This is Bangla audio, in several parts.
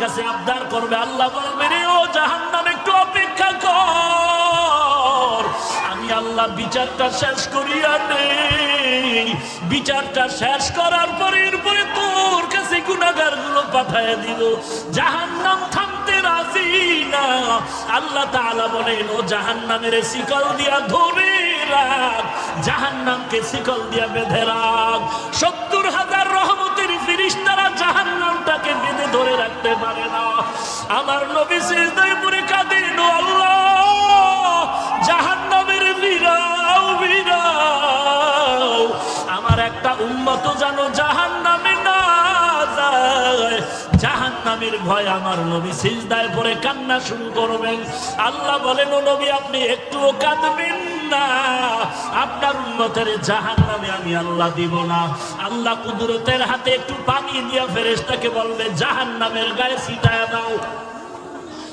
কাছে আবদার করবে, আল্লাহ বলবে, রে, ও জাহান্নাম, একটু অপেক্ষা কর। আমি আল্লাহ বিচারটা শেষ করিয়া নেই। বিচারটা শেষ করার পরে এরপরে তোর কাছে গুণাগারগুলো পাঠায় দিব। জাহান্নাম থামতে রাজি না। আল্লাহ তাআলা বলেন, ও জাহান্নামের শিকল দিয়া ধরে রাখ, জাহান্নামকে শিকল দিয়া বেঁধে রাখ। সত্তর হাজার জাহান্নামটাকে বেঁধে ধরে রাখতে পারে না। আমার নবী সিজদায় পড়ে কাঁদেন আল্লাহ, জাহান্নামের বিরাও বিরাও আমার একটা উন্মত জানো জাহান্নামে না যায়। জাহান্নামের ভয় আমার নবী সিজদায় পড়ে কান্না শুরু করবেন। আল্লাহ বলেন, ও নবী, আপনি একটুও কাঁদবেন না। আপনার উন্মতের জাহান্নামে আমি আল্লাহ দিব না। আল্লাহ কুদরতের হাতে একটু পানি দিয়া ফেরেশতাকে বলবে, জাহান্নামের গায়ে ছিটায় দাও।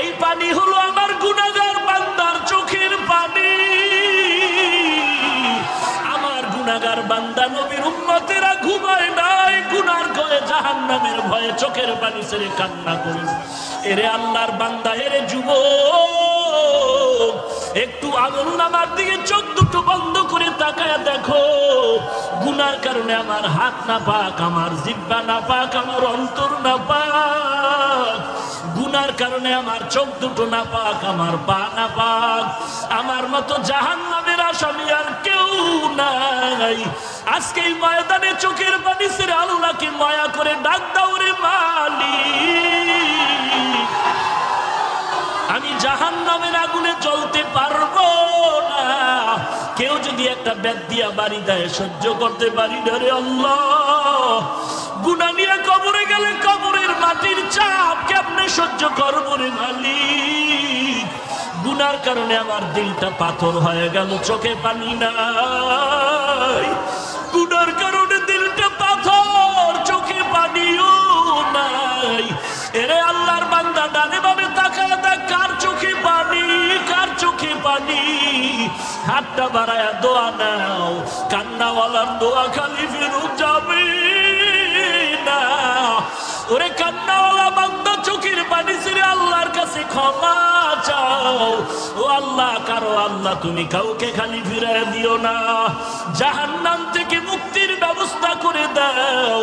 এই পানি হলো আমার গুনাগার বান্দার চোখের পানি। আমার গুনাগার বান্দা নবীর উম্মতেরা ঘুমায় নাই গুনার গয়ে জাহান্নামের ভয়ে চোখের পানি ছেড়ে কান্না করুন এরে আল্লাহর বান্দা, এরে যুব একটু আমল নামার দিকে চোখ দুটো বন্ধ করে তাকায় দেখো। গুনার কারণে আমার হাত না পাক আমার জিব্বা না পাক আমার অন্তর না পাক গুনার কারণে আমার চোখ দুটো না পাক আমার পা না পাক আমার মতো জাহান নামের আসামি আর কেউ নাই। আজকে এই ময়দানে চোখের পানি ছেড়ে আল্লাহকে মায়া করে ডাক দাও রে মালিক। আমি জাহান নামের আগুনে জ্বলতে পারব না। কেউ যদি একটা ব্যাগ দিয়া বাড়ি দেয়, সহ্য করতে পারি না রে আল্লাহ। গুনা নিয়ে কবরে গেলে কবরের মাটির চাপ কেমনে সহ্য করব রে গুনার কারণে আমার দিলটা পাথর হয়ে গেল, চোখে পানি নাই। গুনার কারণে দিলটা পাথর, চোখে পানিও নাই। এরে আল্লাহর বান্দা, ডানে বামে তাকায় দেখ, কার চোখে পানি, কার চোখে পানি? হাতটা বাড়ায় দোয়া নাও, কান্নাওয়ালার দোয়া খালি ফেরত যাবে না। ওরে কান্নাওয়ালা বান্দা পানি আল্লাহর কাছে ক্ষমা চাও। ও আল্লাহ, কারও আল্লাহ তুমি কাউকে খালি ফিরে দিও না। জাহান্নাম থেকে মুক্তির ব্যবস্থা করে দাও।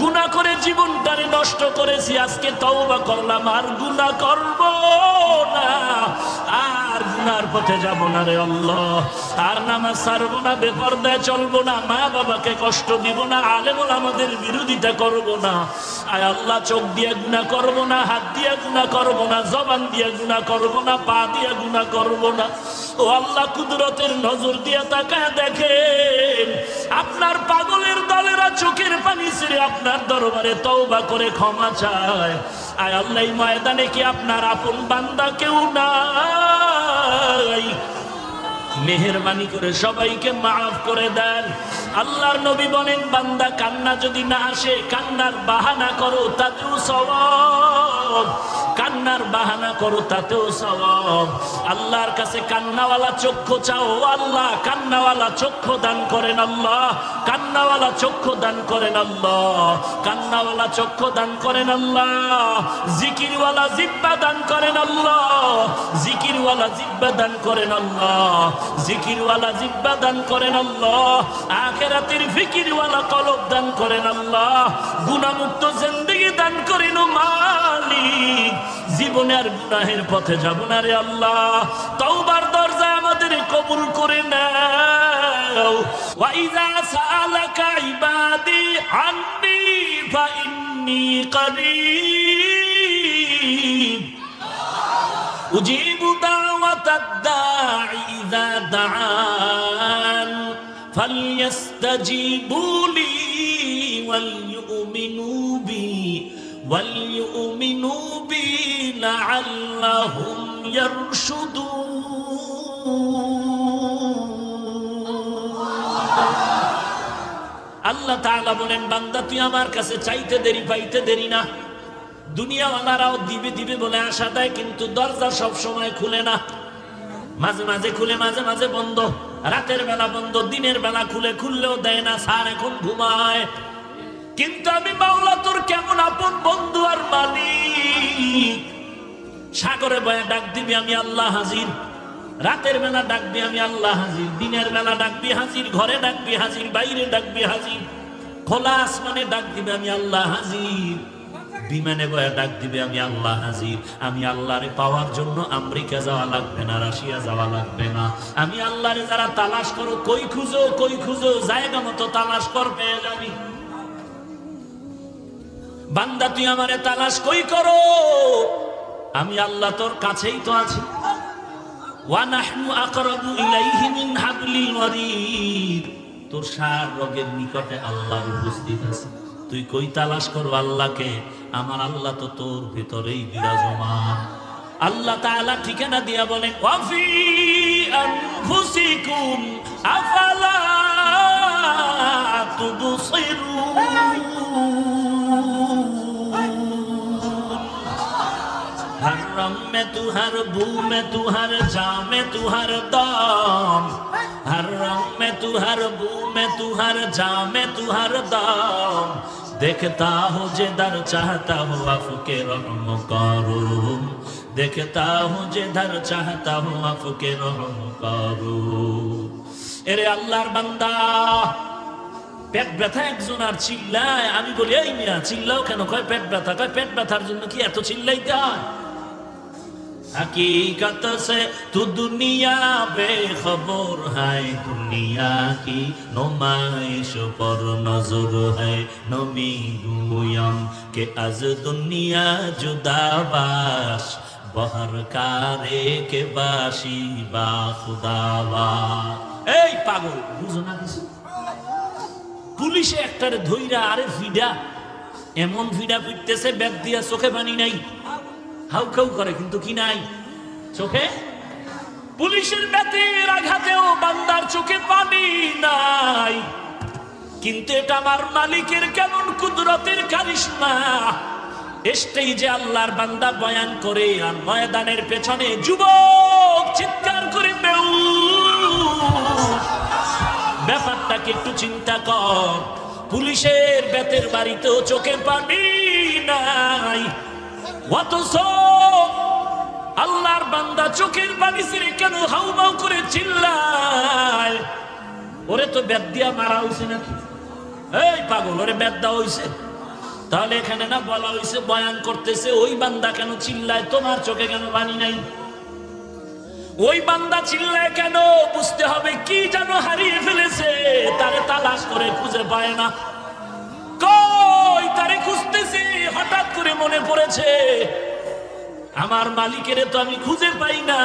গুনাহ করে জীবনটারে নষ্ট করেছি, আজকে তওবা করলাম, আর গুনাহ করব না। আর গুনার পথে যাব না রে আল্লাহ। আর নামাজ ছাড়বো না, বেপরদায় চলবো না মা বাবাকে কষ্ট দিব না, আলেমুল আমাদের বিরোধিতা করব না। আয় আল্লাহ, চোখ দিয়ে গুণা করব না, হাত দিয়ে গুণা করব না, জবান দিয়ে গুণা করব না, পা দিয়ে গুণা করব না। ও আল্লাহ, কুদরতের নজর দিয়ে তাকায় দেখেন, আপনার পাগলের দলেরা চোখের পানি ছেড়ে আপনার দরবারে তওবা করে ক্ষমা চায়। আয় আল্লাহ ময়দানে কি আপনার আপন বান্দা কেউ নাই? মেহরবানি করে সবাইকে মাফ করে দেন। আল্লাহর নবী বলেন, বান্দা কান্না যদি না আসে, কান্নার বাহানা করো, তাতেও সওয়াব। Oh. কান্নার বাহানা করো, তাতেও সওয়াব। আল্লাহর কাছে কান্নাওয়ালা চক্ষু চাও, আল্লাহ কান্নাওয়ালা চক্ষু দান করেন আল্লাহ, কান্নাওয়ালা চক্ষু দান করেন আল্লাহ, কান্নাওয়ালা চক্ষু দান করেন আল্লাহ, জিকিরওয়ালা জিব্বা দান করেন আল্লাহ, জিকিরওয়ালা জিব্বা দান করেন আল্লাহ, জিকিরওয়ালা জিব্বা দান করেন আল্লাহ, আখেরাতের ফিকিরওয়ালা কলব দান করেন আল্লাহ গুণামুক্ত জিন্দগি দান করেন মালিক। জীবনের গুনাহের পথে যাব না রে আল্লাহ। তওবার দরজা আমাদের কবুল করে নাও। ওয়াইজা সালাকা ইবাদি আননি ফা ইন্নি করিব। উজিবু দাওয়াতাদ দাঈ ইযা দাআন। ফালইস্তাজিবু লি বি وليؤمنوا بي لعلهم يرشدون আল্লাহ তাআলা বলেন বান্দা তুই আমার কাছে চাইতে দেরি পাইতে দেরি না দুনিয়াওয়ালারাও দিবে দিবে বলে আশা দেয় কিন্তু দরজা সব সময় খুলে না মাঝে মাঝে খুলে মাঝে মাঝে বন্ধ রাতের বেলা বন্ধ দিনের বেলা খুলে খুললেও দেয় না স্যার এখন ঘুমায় কিন্তু আমি মাওলা তোর কেমন আপন বন্ধু আর মালিক? সাগরে বয়ে ডাক দিবি আমি আল্লাহ হাজির। রাতের বেলা ডাকবি আমি আল্লাহ হাজির। দিনের বেলা ডাকবি হাজির। ঘরে ডাকবি হাজির। বাইরে ডাকবি হাজির। খোলা আসমানে ডাক দিবে আমি আল্লাহ হাজির। বিমানে বয়ে ডাক দিবে আমি আল্লাহ হাজির। আমি আল্লাহরে পাওয়ার জন্য আমেরিকা যাওয়া লাগবে না, রাশিয়া যাওয়া লাগবে না। আমি আল্লাহরে যারা তালাশ করো, কই খুঁজো কই খুঁজো, জায়গা মতো তালাশ কর পেয়ে যাবি। বান্দা, তুই আমারে তালাশ কই করো? আমি আল্লাহ তোর কাছেই তো আছি। তোর সার রোগের নিকটে আল্লাহ উপস্থিত আছে। তুই কই তালাশ করো আল্লাহকে? আমার আল্লাহ তো তোর ভিতরেই বিরাজমান। আল্লাহ তাআলা ঠিকানা দিয়া বলেন ওয়াফি আনফুসিকুম আফালা তুবসিরুন? हर रंग में तू हर बू में तू हर जा में तू हर दाम हर रंग में तू हर बू में तू हर जा में तू हर दाम देखता हो जे दर चाहता हो अफके रहम करो देखता हो जे दर चाहता हो अफके रहम करो এরে আল্লাহর বান্দা পেট ব্যথা একজন আর চিল্লায় আমি বলি এই মিয়া চিল্লাও কেন কয় পেট ব্যথা কয় পেট ব্যথার জন্য কি এত চিল্লাইতে হয় हकीकत से तू दुनिया बेखबर है दुनिया की नुमाइश पर नजर है नमी गुयम के अज दुनिया जुदाबाश बहर कारे के बाशी বা খুদাবা এই পাগল বুঝো না কিছু পুলিশে একটারে ধইরা আরে ফিডা এমন ফিডা ফিরতেছে ব্যাগ দিয়া চোখে পানি নাই হাউ খাউ করে, কিন্তু কি নাই? চোখে? পুলিশের ব্যাতের আঘাতেও বান্দার চোখে পানি নাই। কিন্তু এটা আমার মালিকের কেমন কুদরতের কারিশমা এসটাই যে আল্লাহর বান্দা বয়ান করে, আর ময়দানের পেছনে যুবক চিৎকার করে বেউ। ব্যাপারটাকে একটু চিন্তা কর। পুলিশের বেতের বাড়িতেও চোখে পানি নাই। আল্লাহর বান্দা চোখের পানি কেন করে চিল্লায়? ওরে তো বেদ দিয়া মারা হয়েছে নাকি? এই পাগল, ওরে বেদ দেওয়া হয়েছে তাহলে এখানে না বলা হয়েছে বয়ান করতেছে, ওই বান্দা কেন চিল্লায়? তোমার চোখে কেন পানি নাই? ওই বান্দা চিল্লায় কেন? বুঝতে হবে কি যেন হারিয়ে ফেলেছে, তারে তালাশ করে খুঁজে পায় না। কই তারে খুঁজতেছি, হঠাৎ করে মনে পড়েছে, আমার মালিকের তো আমি খুঁজে পাই না।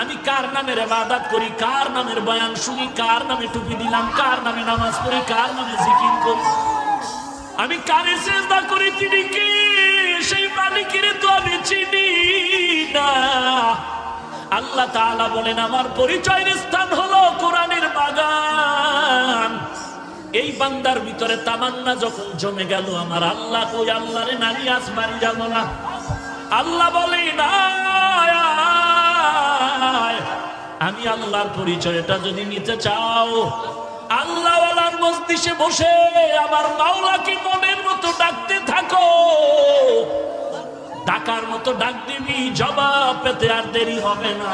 আমি কার নামের বাদাত করি, কার নামের বয়ান শুনি, কার নামে টুপি দিলাম, কার নামে নামাজ পড়ি, কার নামে জিকির করি। আমি কারে চেষ্টা করি তিনি কি? সেই মালিকের তো আমি চিনি না। আল্লাহ তাআলা বলেন, আমার পরিচয়ের স্থান হলো কোরআনের বাগান। এই বান্দার ভিতরে তামান্না যখন জমে গেল, আমার আল্লাহ কই আল্লাহ রে নারী আসমানি যাব না। আল্লাহ বলে না আমি আল্লাহর পরিচয়টা যদি নিতে চাও আল্লাহ আল্লাহওয়ালার মস্তিষে বসে আমার মাওলাকে মনের মতো ডাকতে থাকো। ডাকার মতো ডাক দিবি, জবাব পেতে আর দেরি হবে না।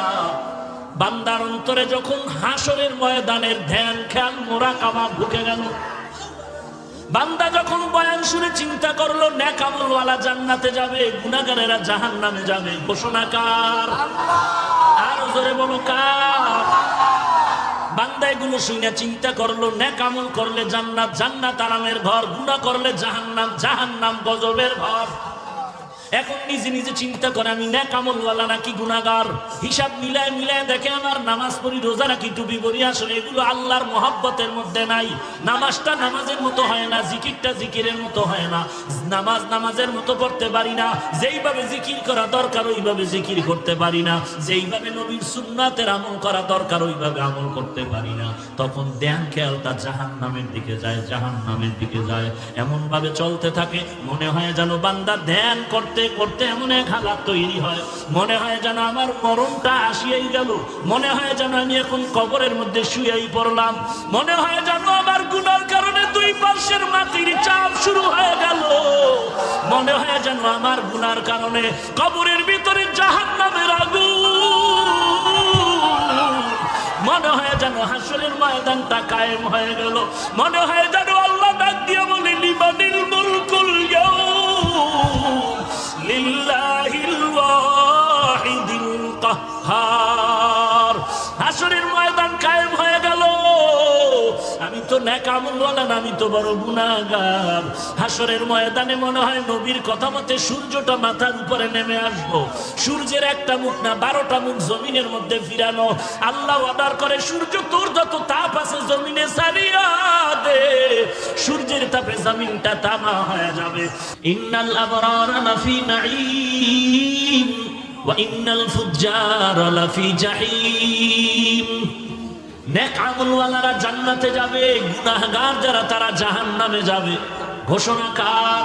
বান্দার অন্তরে যখন হাসরের ময়দানের ধ্যান, খেয়াল মোরা কামা ঢুকে গেল। বান্দা যখন বয়ান শুনে চিন্তা করল, ন্যাকামলওয়ালা জান্নাতে যাবে গুনাগারেরা জাহান নামে যাবে, ঘোষণা কার? আর জোরে বলো কার? বান্দা এগুলো শুনে চিন্তা করল, ন্যাকামল করলে জান্নাত জান্নাত আরামের ঘর, গুনাহ করলে জাহান্নাম জাহান্নাম গজবের ঘর। এখন নিজে নিজে চিন্তা করে, আমি ন্যাক আমলওয়ালা নাকি গুনাগার হিসাব মিলায় মিলায় দেখে আমার নামাজ পড়ি, রোজা রাখি টুপি পড়ি। আসলে এগুলো আল্লাহর মহাব্বতের মধ্যে নাই। নামাজটা নামাজের মতো হয় না, জিকিরটা জিকিরের মতো হয় না। নামাজ নামাজের মতো পড়তে পারি না। যেইভাবে জিকির করা দরকার, ওইভাবে জিকির করতে পারি না। যেইভাবে নবীর সুন্নাতের আমল করা দরকার, ওইভাবে আমল করতে পারি না। তখন ধ্যান খেয়ালটা জাহান নামের দিকে যায় জাহান নামের দিকে যায়। এমন ভাবে চলতে থাকে, মনে হয় যেন বান্দা ধ্যান করতে করতে করতে এমন এক হালাত তৈরি হয়। মনে হয় যেন আমার মরণটা আসিয়াই গেল। মনে হয় যেন আমি এখন কবরের মধ্যে শুয়েই পড়লাম। মনে হয় যেন আমার গুনার কারণে দুই পার্শ্বের মাটির চাপ শুরু হয়ে গেল। মনে হয় যেন আমার গুনার কারণে কবরের ভিতরে জাহান নামের মনে হয় যেন হাসরের ময়দানটা কায়েম হয়ে গেল। মনে হয় যেন আল্লাহ ডাক দিয়ে লিল্লাহিল ওয়াহিদিল কাহ্হার হাসরের ময়দান কায়েম হয়ে গেল। আমি তো নেকামুলওয়ালা না আমি তো বড় গুনাহগার। হাসরের ময়দানে মনে হয় নবীর কথা মতে সূর্যটা মাথার উপরে নেমে আসব। সূর্যের একটা মুখ না, বারোটা মুখ জমিনের মধ্যে ফিরানো। আল্লাহ অর্ডার করে, সূর্য তোর যত তাপ আছে জমিনে সারিয়া দে। সূর্যের তাপে জমিনটা তামা হয়ে যাবে। ইন্নাল আবরার লাফি নাঈম, ওয়া ইন্নাল ফুজ্জার লাফি জাহিম। জান্নাতে যাবে যারা, তারা জাহান্নামে যাবে। ঘোষণা কার?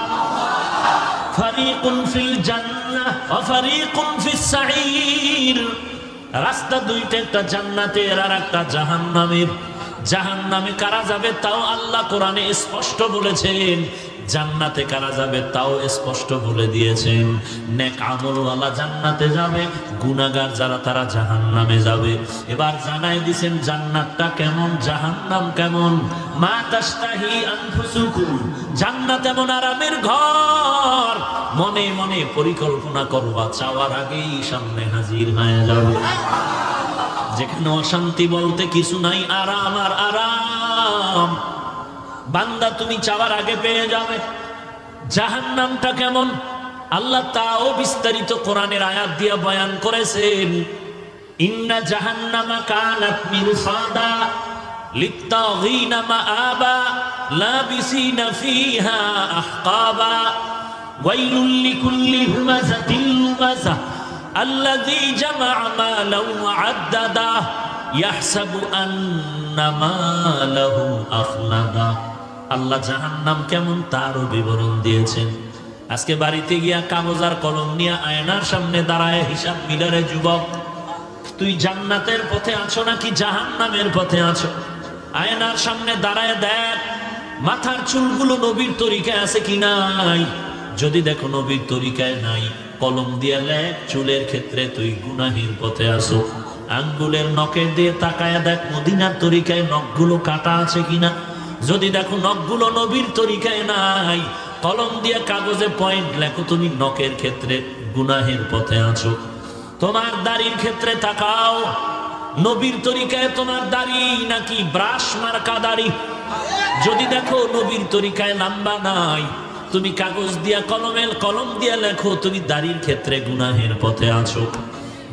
ফারিকুন ফিল রাস্তা দুইটা, একটা জান্নাতের আর একটা জাহান্নামের। জাহান্নামে কারা যাবে তাও আল্লাহ কোরআনে স্পষ্ট বলেছেন জান্নাতে কারা যাবে তাও স্পষ্ট বলে দিয়েছেন। নেক আমলওয়ালা জান্নাতে যাবে গুনাগার যারা তারা জাহান্নামে যাবে। এবার জানাই দিছেন জান্নাতটা কেমন, জাহান্নাম কেমন? মা তাস্তাহি আনফুসুকুম, জান্নাত এমন আরামের ঘর। মনে মনে পরিকল্পনা করবা, চাওয়ার আগেই সামনে হাজির হয়ে যাবে। যেখানে অশান্তি বলতে কিছু নাই, আরাম আর আরাম। বান্দা তুমি চাওয়ার আগে পেয়ে যাবে জাহান নামটা কেমন আল্লাহ তাও বিস্তারিত কোরআনের আয়াত দিয়ে বয়ান করেছেন ইন্না জাহান্নামা কানাত মিরসাদা লিত্তাগিনা মাআবা লাবিসিনা ফিহা আহকাবা ওয়াইলুল লিকুল্লি হুমাযাতিল লুমাযা الذي جمع مالا وعدده يحسب أن ماله أخلده আল্লাহ জাহান্নাম কেমন তারও বিবরণ দিয়েছেন। আজকে বাড়িতে গিয়া কাগজ আর কলম নিয়ে আয়নার সামনে দাঁড়ায় হিসাব মিলারে যুবক, তুই জান্নাতের পথে আছো নাকি জাহান্নামের পথে আছো? আয়নার সামনে দাঁড়ায় দেখ, মাথার চুলগুলো নবীর তরিকায় আছে কি নাই? যদি দেখো নবীর তরিকায় নাই, কলম দিয়ে লেখ, চুলের ক্ষেত্রে তুই গুনাহির পথে আসো আঙ্গুলের নখের দিয়ে তাকায় দেখ, মদিনার তরিকায় নখগুলো কাটা আছে কিনা? যদি দেখো নখগুলো নবীর তরিকায় নাই, কলম দিয়ে কাগজে পয়েন্ট লেখো, তুমি নখের ক্ষেত্রে গুনাহের পথে আছো। তোমার দাড়ির ক্ষেত্রে তাকাও, নবীর তরিকায় তোমার দাড়ি নাকি ব্রাশ মার্কা দাড়ি? যদি দেখো নবীর তরিকায় লম্বা নাই, তুমি কাগজ দিয়া কলমের কলম দিয়া লেখো, তুমি দাড়ির ক্ষেত্রে গুনাহের পথে আছো।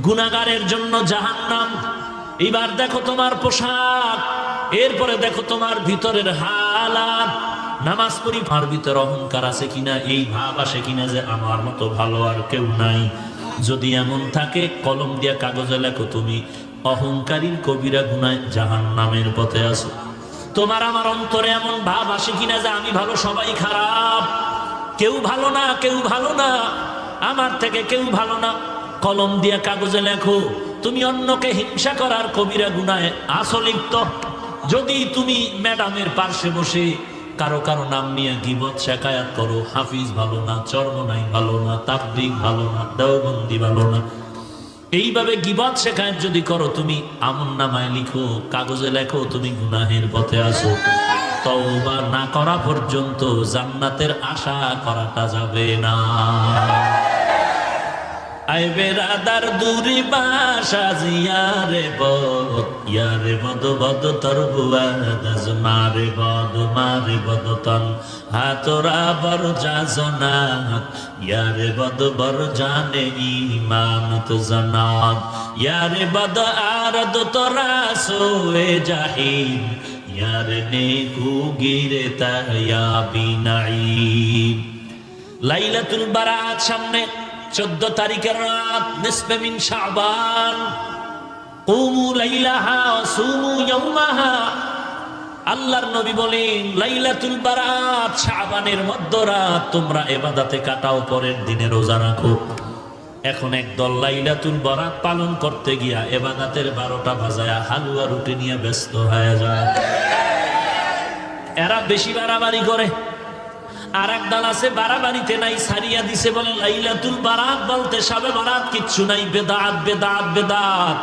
গুনাগারের জন্য জাহান্নাম। এবার দেখো তোমার পোশাক। এরপরে দেখো তোমার ভিতরের হালাত। নামাজ পড়ি ভার ভিতরে অহংকার আছে কিনা? এই ভাব আসে কিনা যে আমার মতো ভালো আর কেউ নাই। যদি এমন থাকে, কলম দিয়া কাগজে লেখো তুমি, অহংকারীর কবিরা গুনায় জাহান নামের পথে আছো। তোমার আমার অন্তরে এমন ভাব আসে কিনা যে আমি ভালো, সবাই খারাপ। কেউ ভালো না, কেউ ভালো না, আমার থেকে কেউ ভালো না। কলম দিয়া কাগজে লেখো, তুমি অন্যকে হিংসা করার কবিরা গুনায় আসলিপ্ত যদি তুমি ম্যাডামের পার্শ্বে বসে কারও কারও নাম নিয়ে গিবত শেখায়াত করো, হাফিজ ভালো না, চর্মনাই ভালো না, তাবলিগ ভালো না, দেওবন্দি ভালো না, এইভাবে গিবাদ শেখায়ত যদি করো, তুমি আমন নামায় লিখো, কাগজে লেখো, তুমি গুনাহের পথে আসো। তওবা না করা পর্যন্ত জান্নাতের আশা করাটা যাবে না। আই বেরাদার দূরি বাসা জিয়ারে বদ, ইয়ারে বদ বদ তর বুয়াদাজ মারে বদ মারে বদ তন হাতরা বর জাজনা ইয়ারে বদ বর জানে ইমান তো জানাত। ইয়ারে বদ আরদ তোরা সোয়ে জাহিম, ইয়ারে নেকু গিরে তায়া বিনাইম। লাইলাতুল বারাত সামনে চোদ্দ তারিখের রাত মিন ওয়া সুমু আল্লাহর নবী বলেন, লাইলাতুল বারাত, শাবানের মধ্যরাত তোমরা এবাদাতে কাটাও, পরের দিনে রোজা রাখো। এখন একদল লাইলাতুল বারাত পালন করতে গিয়া এবাদাতের বারোটা বাজায়া হালুয়া রুটি নিয়ে ব্যস্ত হয়ে যায়। এরা বেশি বাড়াবাড়ি করে। আর এক দল আছে বাড়াবাড়িতে নাই, সারিয়া দিছে, বলে লাইলাতুল বারাত বলতে সবে বারাত কিচ্ছু নাই, বেদাত বেদাত বেদাত।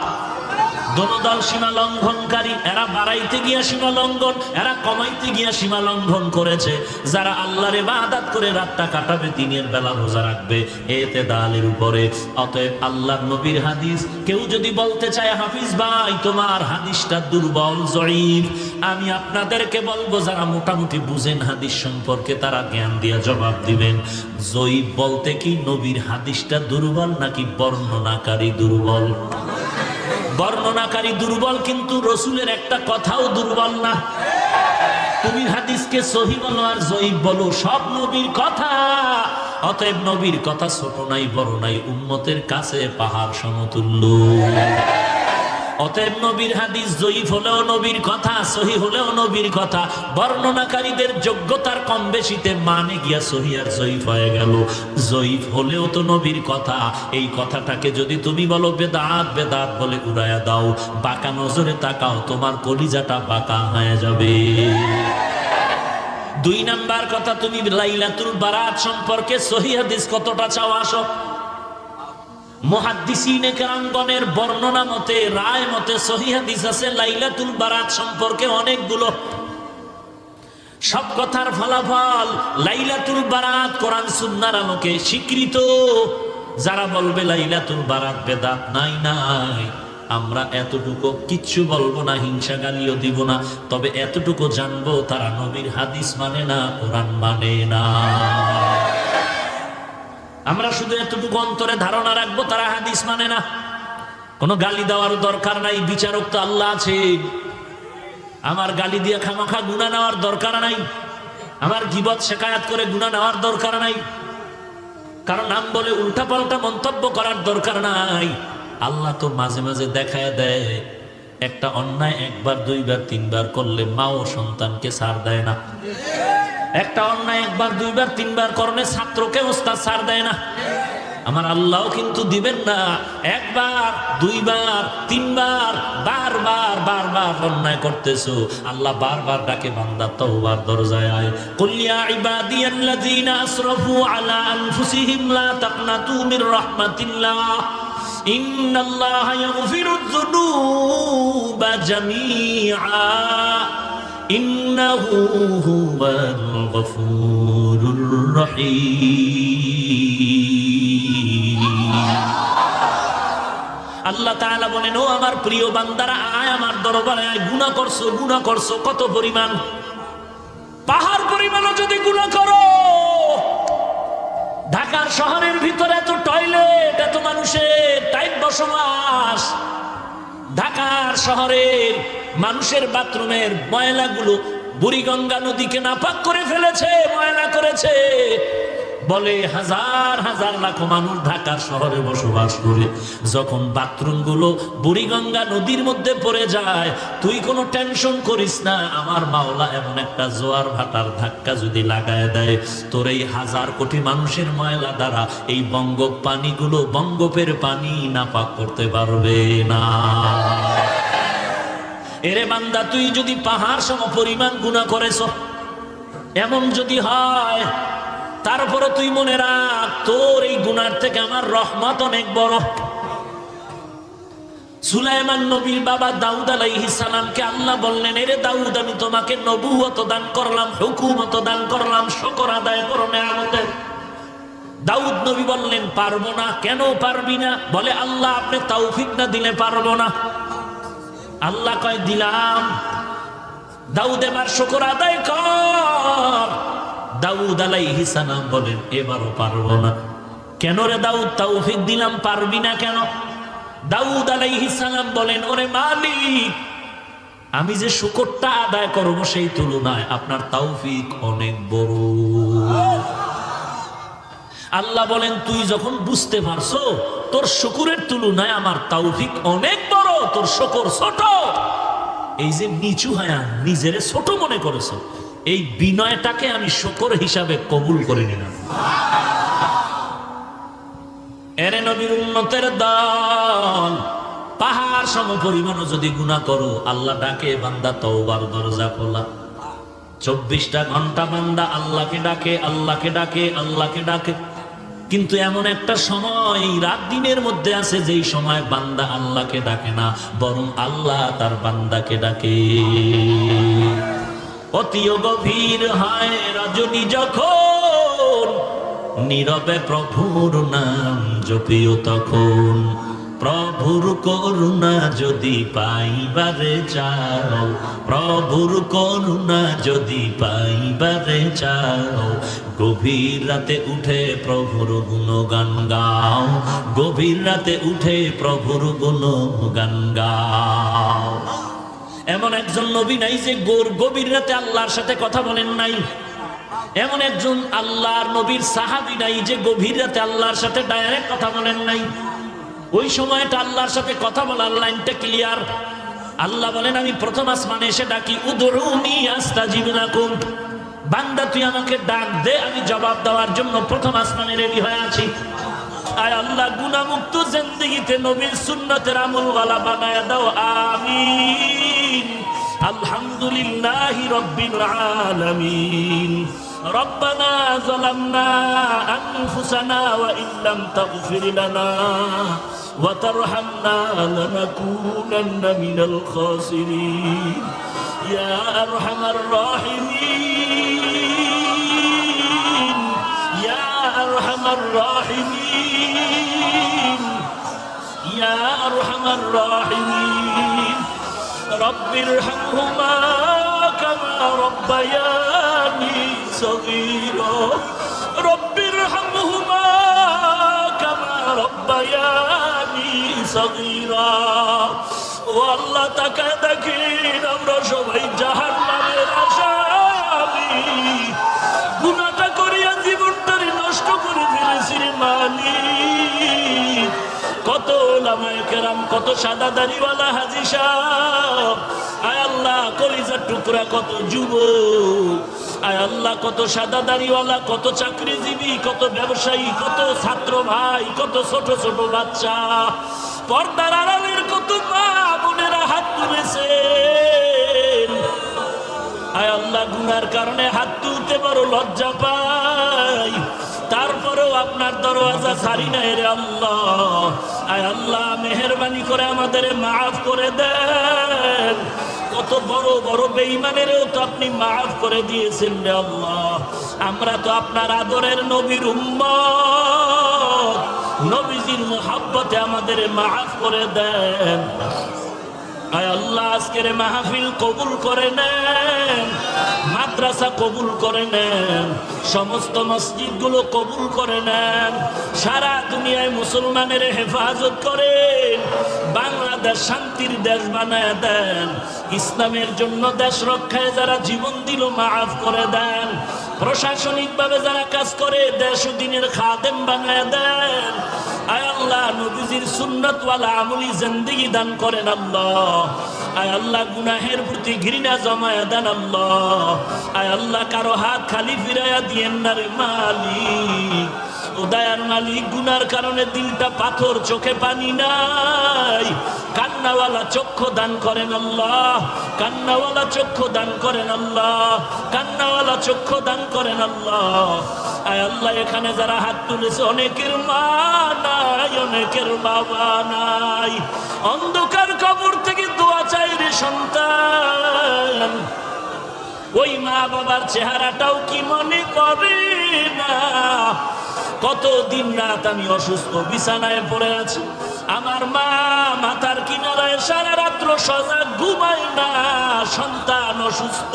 দোনো দল সীমা লঙ্ঘনকারী, এরা বাড়াইতে গিয়া সীমা লঙ্ঘন, এরা কমাইতে গিয়া সীমা লঙ্ঘন করেছে। যারা আল্লাহ আল্লাহর ইবাদত করে রাতটা কাটাবে, দিনের বেলা রোজা রাখবে। এতে দালের উপরে। অতএব আল্লাহর নবীর হাদিস, কেউ যদি বলতে চায়, হাফিজ ভাই, তোমার হাদিসটা দুর্বল, জয়ীফ। আমি আপনাদেরকে বলব, যারা মোটামুটি বুঝেন হাদিস সম্পর্কে, তারা জ্ঞান দিয়া জবাব দিবেন। জয়ীফ বলতে কি, নবীর হাদিসটা দুর্বল নাকি বর্ণনাকারী দুর্বল? বর্ণনাকারী দুর্বল কিন্তু রসুলের একটা কথাও দুর্বল না। তুমি হাদিসকে সহি বলো আর জয়ীব বলো, সব নবীর কথা। অতএব নবীর কথা ছোট নাই, বড় নাই, উম্মতের কাছে পাহাড় সমতুল্য। অতএব নবীর হাদিস জয়ীফ হলেও নবীর কথা, সহি হলেও নবীর কথা। বর্ণনাকারীদের যোগ্যতার কম বেশিতে মানে গিয়া সহি আর জয়ীফ হয়ে গেল। জয়ীফ হলেও তো নবীর কথা। এই কথাটাকে যদি তুমি বলো বেদাত বেদাত বলে উড়াইয়া দাও। বাঁকা নজরে তাকাও, তোমার কলিজাটা বাঁকা হয়ে যাবে। দুই নাম্বার কথা, তুমি লাইলাতুল বারাত সম্পর্কে সহি হাদিস কতটা চাও আসো। বর্ণনা মতে, রায় মতে আছে, লাইলাতুল বারাত সম্পর্কে অনেকগুলো। সব কথার ফলাফল লাইলাতুল বারাত স্বীকৃত। যারা বলবে লাইলাতুল বারাত বেদাত নাই নাই। আমরা এতটুকু কিচ্ছু বলব না হিংসা গালিও দিব না। তবে এতটুকু জানব, তারা নবীর হাদিস মানে না, কোরআন মানে না। আমরা শুধু এতটুকু অন্তরে ধারণা রাখব, তারা হাদিস মানে না। কোনো গালি দেওয়ার দরকার নাই, বিচারক তো আল্লাহ আছে। আমার গালি দিয়ে খামাখা গুণা নেওয়ার দরকার নাই। আমার গিবত শেখায়াত করে গুণা নেওয়ার দরকার নাই। কারণ নাম বলে উল্টা পাল্টা মন্তব্য করার দরকার নাই। আল্লাহ তো মাঝে মাঝে দেখায় দেয়, একটা অন্যায় একবার, দুইবার, তিনবার করলে মা ও সন্তানকে সার দেয় না। একটা অন্যায় একবার, দুইবার, তিনবার করলে ছাত্রকে ওস্তাদ ছাড় দেয় না। আমার আল্লাহ কিন্তু দিবেন না। একবার, দুইবার, তিনবার, বারবার বারবার অন্যায় করতেছো। আল্লাহ বারবার ডাকে, বান্দা তওবার দরজায় আয়। কুল ইয়া ইবাদিয়াল্লাযীনা আসরাফু আলা আনফুসিহিম লা তাকনাতু মির রাহমাতিল্লাহ। ইন্নাল্লাহা ইয়াগফিরুয যুনুবা জামিআ। ইন্নাহু হুয়াল গফুরুর আল্লাহ তাআলা বলেন, ও আমার প্রিয় বান্দারা, আয় আমার দরবারে, আয় গুণা করছ গুণা করছ, কত পরিমাণ? পাহাড় পরিমাণও যদি গুণা করো। ঢাকার শহরের ভিতরে এত টয়লেট, এত মানুষের টাইম বসবাস। ঢাকার শহরের মানুষের বাথরুমের ময়লাগুলো বুড়িগঙ্গা নদীকে নাপাক করে ফেলেছে, ময়লা করেছে। বলে হাজার হাজার লাখো মানুষ ঢাকার শহরে বসবাস করে। যখন বাথরুমগুলো বুড়িগঙ্গা নদীর মধ্যে পড়ে যায়, তুই কোনো টেনশন করিস না, আমার মাওলা এমন একটা জোয়ার ভাটার ধাক্কা যদি লাগায় দেয়, তোর এই হাজার কোটি মানুষের ময়লা দ্বারা এই বঙ্গোপ পানিগুলো বঙ্গপের পানি নাপাক করতে পারবে না। এরে বান্দা, তুই যদি পাহাড় সম পরিমাণ গুণা করেছ, এমন যদি হয় তারপরে তুই মনে রাখ, তোর এই গুনার থেকে আমার রহমত অনেক বড়। সুলাইমান নবীর বাবা দাউদ সালামকে আল্লাহ বললেন, এরে দাউদ, আমি তোমাকে নবুয়ত দান করলাম, হুকুমত দান করলাম, শকর আদায় করো নেয়ামতের দাউদ নবী বললেন, পারব না। কেন পারবি না? বলে, আল্লাহ, আপনি তৌফিক না দিলে পারব না। আল্লাহ কয়, দিলাম। দাউদ এবার শুকর আদায় কর। দাউদ আলাইহি সালাম বলেন এবারও পারব না। কেন রে দাউদ, তৌফিক দিলাম, পারবি না কেন? দাউদ আলাইহি সালাম বলেন, ওরে মালিক, আমি যে শুকরটা আদায় করব সেই তুলনায় আপনার তৌফিক অনেক বড়। আল্লাহ বলেন, তুই যখন বুঝতে পারছ, তোর শুকুরের তুলনায় আমার তৌফিক অনেক বড়, তোর শুকর ছোট। এই যে নিচু হায়া নিজের ছোট মনে করেছ, এই বিনয়টাকে আমি শুকর হিসাবে কবুল করে নিলাম। এরে নবীর উন্নতের দল, পাহাড় সম পরিমাণও যদি গুণা করো, আল্লাহ ডাকে, বান্দা, তওবার দরজা খোলা। চব্বিশটা ঘণ্টা বান্দা আল্লাহকে ডাকে আল্লাহকে ডাকে আল্লাহকে ডাকে। কিন্তু এমন একটা সময়, রাত দিনের মধ্যে আছে যেই সময় বান্দা আল্লাহকে ডাকে না, বরং আল্লাহ তার বান্দাকে ডাকে। অতিও গভীর হয় রজনী যখন, নীরবে প্রভুর নাম জপিও তখন। প্রভুর করুণা যদি পাইবারে চাও, প্রভুর করুণা যদি পাইবারে চাও, গভীর রাতে উঠে প্রভুর গুণগান গাও, গভীর রাতে উঠে প্রভুর গুণগান গাও। এমন একজন নবী নাই যে গোর গভীর রাতে আল্লাহর সাথে কথা বলেন নাই। এমন একজন আল্লাহর নবীর সাহাবি নাই যে গভীর রাতে আল্লাহর সাথে ডাইরেক্ট কথা বলেন নাই। ওই সময়টা আল্লাহর সাথে কথা বলার লাইনটা ক্লিয়ার। আল্লাহ বলেন, আমি প্রথম আসমানে এসে ডাকি, উদরুনি আস্তাজিব লাকুম। বান্দা, তুই আমাকে ডাক দে, আমি জবাব দেওয়ার জন্য প্রথম আসমানে রেডি হয়ে আছি। আয় আল্লাহ গুনামুক্ত জিন্দেগিতে নবীর সুন্নতের আমলওয়ালা বানায় দাও, আমিন। আলহামদুলিল্লাহ রব্বিল আলামিন। ربنا ظلمنا أنفسنا وإن لم تغفر لنا وترحمنا لنكونن من الخاسرين. يا أرحم الراحمين. يا أرحم الراحمين. يا أرحم الراحمين. رب ارحمهما كما ربياني صغيرا رب ارحمهما كما ربياني صغيرا والله তাকায় দেখেন আমরা সবাই জাহান নামের আসামি গুণাটা করিয়া জীবনটারে নষ্ট করে ফেলেছি রে মালিক কত ওলামায়ে কেরাম কত সাদা দাড়িওয়ালা হাজি সাহেব আয় আল্লাহ কলিজার টুকরা কত যুব আয় আল্লাহ, কত সাদা দাড়িওয়ালা কত চাকরিজীবী, কত ব্যবসায়ী, কত ছাত্র ভাই, কত ছোট ছোট বাচ্চা। পর্দার আড়ালের কত মা বোনেরা হাত তুলেছেন। আয় আল্লাহ, গুনার কারণে হাত তুলতে বড় লজ্জা পাই। তারপরেও আপনার দরওয়াজা ছাড়ি নাই রে আল্লাহ। আয় আল্লাহ, মেহরবানি করে আমাদের মাফ করে দেন। কত বড় বড় বেঈমানেরও তো আপনি মাফ করে দিয়েছেন রে আল্লাহ। আমরা তো আপনার আদরের নবীর উম্মত। নবীজির মোহাব্বতে আমাদের মাফ করে দেন। আল্লাহ, আজকের মাহফিল কবুল করে নেন। মাদ্রাসা কবুল করে নেন। সমস্ত মসজিদগুলো কবুল করে নেন। সারা দুনিয়ায় মুসলমানের হেফাজত করেন। বাংলাদেশ শান্তির দেশ বানায় দেন। ইসলামের জন্য দেশ রক্ষায় যারা জীবন দিল, মাফ করে দেন। প্রশাসনিকভাবে যারা কাজ করে, দেশ দিনের খাদেম বানায় দেন। আয় আল্লাহ, নবীজির সুন্নতওয়ালা আমলি জিন্দেগি দান করেন আল্লাহ। আয় আল্লাহ গুনাহের প্রতি ঘৃণা জমায়া দেন আল্লাহ। আয় আল্লাহ, কারও হাত খালি ফিরাইয়া দিয়েন না রে মালিক। উদয়ার মালিক, গুনার কারণে দিলটা পাথর, চোখে পানি নাই। কান্নাওয়ালা চক্ষু দান করেন আল্লাহ। কান্নাওয়ালা চক্ষু দান করেন আল্লাহ। কান্নাওয়ালা চক্ষু দান করেন আল্লাহ। আয় আল্লাহ, এখানে যারা হাত তুলেছে, অনেকের মা নাই, অনেকের বাবা নাই। অন্ধকার কবর থেকে দোয়া চাই রে সন্তান। ওই মা বাবার চেহারাটাও কি মনে করে না? কত দিন রাত আমি অসুস্থ, বিছানায় পড়ে আছি। আমার মা মাথার কিনারায় সারা রাত্র সজাগ ঘুমায় না। সন্তান অসুস্থ।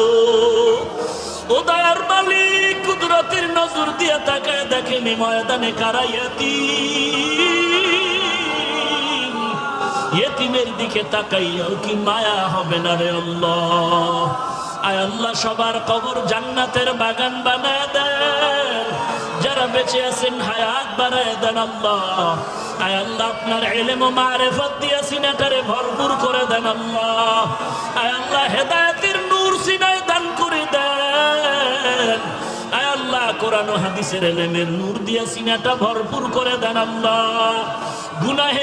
ও দয়ার মালিক কুদরতের নজর দিয়ে তাকায় দেখেনি ময়দানে কারাইয়াতি ইয়েতিমের দিকে তাকাইয়াও কি মায়া হবে না রে আয় আল্লাহ, সবার কবর জান্নাতের বাগান বানায় দেন। যারা বেঁচে আছেন, হায়াত বানায় দেন আল্লাহ। আয় আল্লাহ, আপনার এলেম ও মারেফত দিয়ে সিনাটারে ভরপুর করে দেন আল্লাহ। আয় আল্লাহ, হেদায়েতের নূর সিনায় দান করে দেন। আয় আল্লাহ, কোরআন হাদিসের এলেমের নূর দিয়ে সিনাটা ভরপুর করে দেন আল্লাহ। গুনাহে